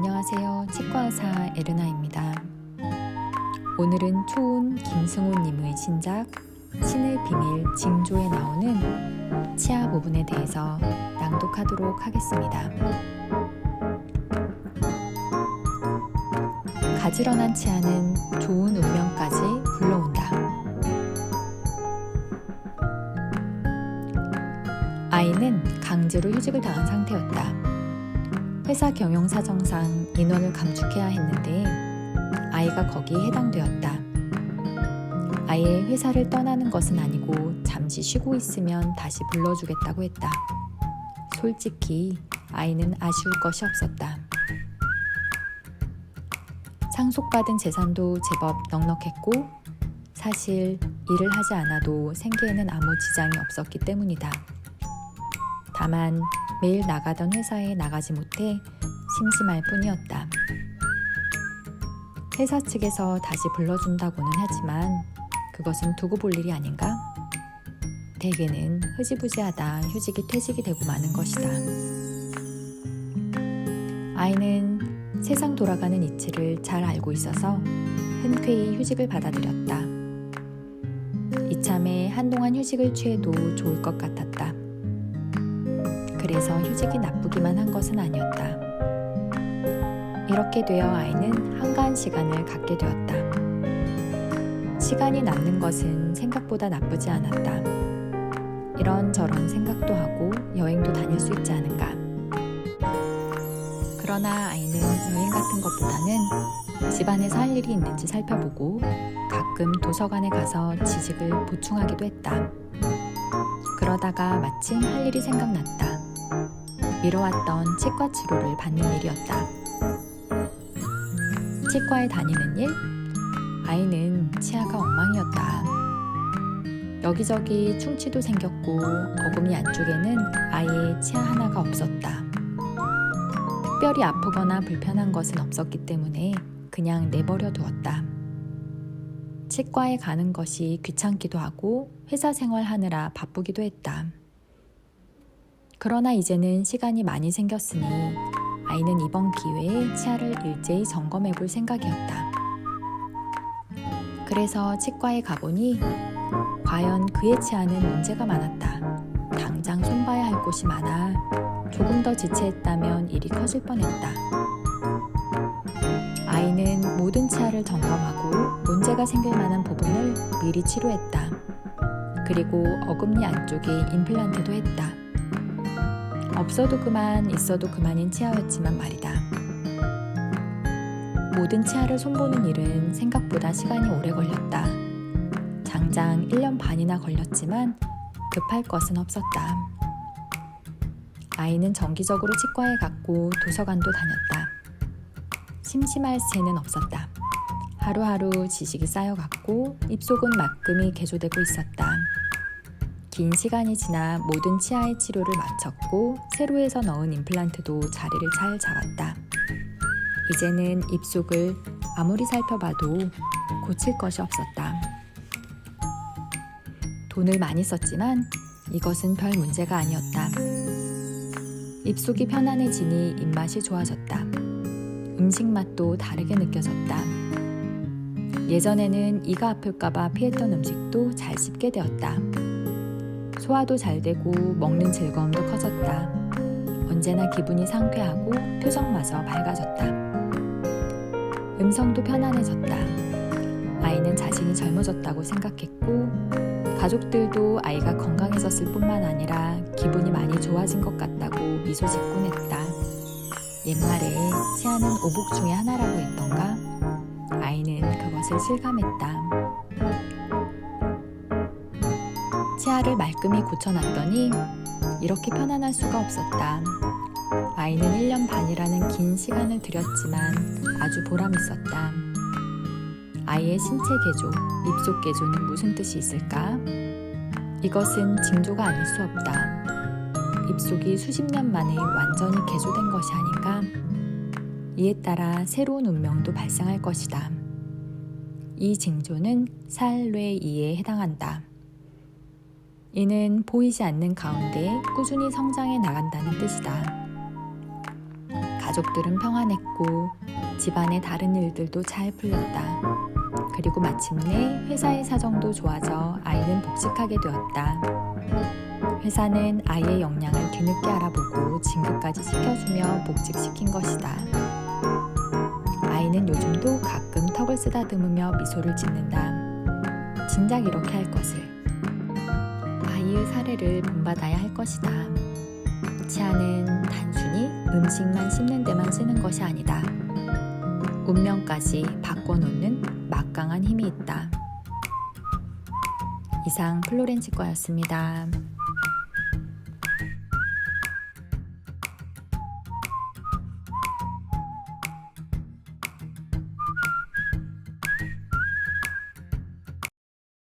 안녕하세요. 치과의사 에르나입니다. 오늘은 초운 김승호님의 신작 신의 비밀 징조에 나오는 치아 부분에 대해서 낭독하도록 하겠습니다. 가지런한 치아는 좋은 운명까지 불러온다. 아이는 강제로 휴직을 당한 상태였다. 회사 경영 사정상 인원을 감축해야 했는데 아이가 거기에 해당되었다. 아예 회사를 떠나는 것은 아니고 잠시 쉬고 있으면 다시 불러주겠다고 했다. 솔직히 아이는 아쉬울 것이 없었다. 상속받은 재산도 제법 넉넉했고 사실 일을 하지 않아도 생계에는 아무 지장이 없었기 때문이다. 다만 매일 나가던 회사에 나가지 못해 심심할 뿐이었다. 회사 측에서 다시 불러준다고는 하지만 그것은 두고 볼 일이 아닌가? 대개는 흐지부지하다 휴직이 퇴직이 되고 마는 것이다. 아이는 세상 돌아가는 이치를 잘 알고 있어서 흔쾌히 휴직을 받아들였다. 이참에 한동안 휴직을 취해도 좋을 것 같았다. 그래서 휴직이 나쁘기만 한 것은 아니었다. 이렇게 되어 아이는 한가한 시간을 갖게 되었다. 시간이 남는 것은 생각보다 나쁘지 않았다. 이런저런 생각도 하고 여행도 다닐 수 있지 않은가. 그러나 아이는 여행 같은 것보다는 집안에서 할 일이 있는지 살펴보고 가끔 도서관에 가서 지식을 보충하기도 했다. 그러다가 마침 할 일이 생각났다. 미뤄왔던 치과 치료를 받는 일이었다. 치과에 다니는 일? 아이는 치아가 엉망이었다. 여기저기 충치도 생겼고 어금니 안쪽에는 아예 치아 하나가 없었다. 특별히 아프거나 불편한 것은 없었기 때문에 그냥 내버려 두었다. 치과에 가는 것이 귀찮기도 하고 회사 생활하느라 바쁘기도 했다. 그러나 이제는 시간이 많이 생겼으니 아이는 이번 기회에 치아를 일제히 점검해 볼 생각이었다. 그래서 치과에 가보니 과연 그의 치아는 문제가 많았다. 당장 손봐야 할 곳이 많아 조금 더 지체했다면 일이 커질 뻔했다. 아이는 모든 치아를 점검하고 문제가 생길 만한 부분을 미리 치료했다. 그리고 어금니 안쪽에 임플란트도 했다. 없어도 그만, 있어도 그만인 치아였지만 말이다. 모든 치아를 손보는 일은 생각보다 시간이 오래 걸렸다. 장장 1년 반이나 걸렸지만 급할 것은 없었다. 아이는 정기적으로 치과에 갔고 도서관도 다녔다. 심심할 새는 없었다. 하루하루 지식이 쌓여갔고 입속은 말끔히 개조되고 있었다. 긴 시간이 지나 모든 치아의 치료를 마쳤고 세로에서 넣은 임플란트도 자리를 잘 잡았다. 이제는 입속을 아무리 살펴봐도 고칠 것이 없었다. 돈을 많이 썼지만 이것은 별 문제가 아니었다. 입속이 편안해지니 입맛이 좋아졌다. 음식 맛도 다르게 느껴졌다. 예전에는 이가 아플까봐 피했던 음식도 잘 씹게 되었다. 소화도 잘 되고 먹는 즐거움도 커졌다. 언제나 기분이 상쾌하고 표정마저 밝아졌다. 음성도 편안해졌다. 아이는 자신이 젊어졌다고 생각했고 가족들도 아이가 건강해졌을 뿐만 아니라 기분이 많이 좋아진 것 같다고 미소 짓곤 했다. 옛말에 치아는 오복 중의 하나라고 했던가? 아이는 그것을 실감했다. 치아를 말끔히 고쳐놨더니 이렇게 편안할 수가 없었다. 아이는 1년 반이라는 긴 시간을 들였지만 아주 보람 있었다. 아이의 신체 개조, 입속 개조는 무슨 뜻이 있을까? 이것은 징조가 아닐 수 없다. 입속이 수십 년 만에 완전히 개조된 것이 아닌가? 이에 따라 새로운 운명도 발생할 것이다. 이 징조는 살뇌이에 해당한다. 이는 보이지 않는 가운데 꾸준히 성장해 나간다는 뜻이다. 가족들은 평안했고 집안의 다른 일들도 잘 풀렸다. 그리고 마침내 회사의 사정도 좋아져 아이는 복직하게 되었다. 회사는 아이의 역량을 뒤늦게 알아보고 진급까지 시켜주며 복직시킨 것이다. 아이는 요즘도 가끔 턱을 쓰다듬으며 미소를 짓는다. 진작 이렇게 할 것을. 아이의 사례를 본받아야 할 것이다. 치아는 단순히 음식만 씹는 데만 쓰는 것이 아니다. 운명까지 바꿔놓는 막강한 힘이 있다. 이상 플로렌치과였습니다.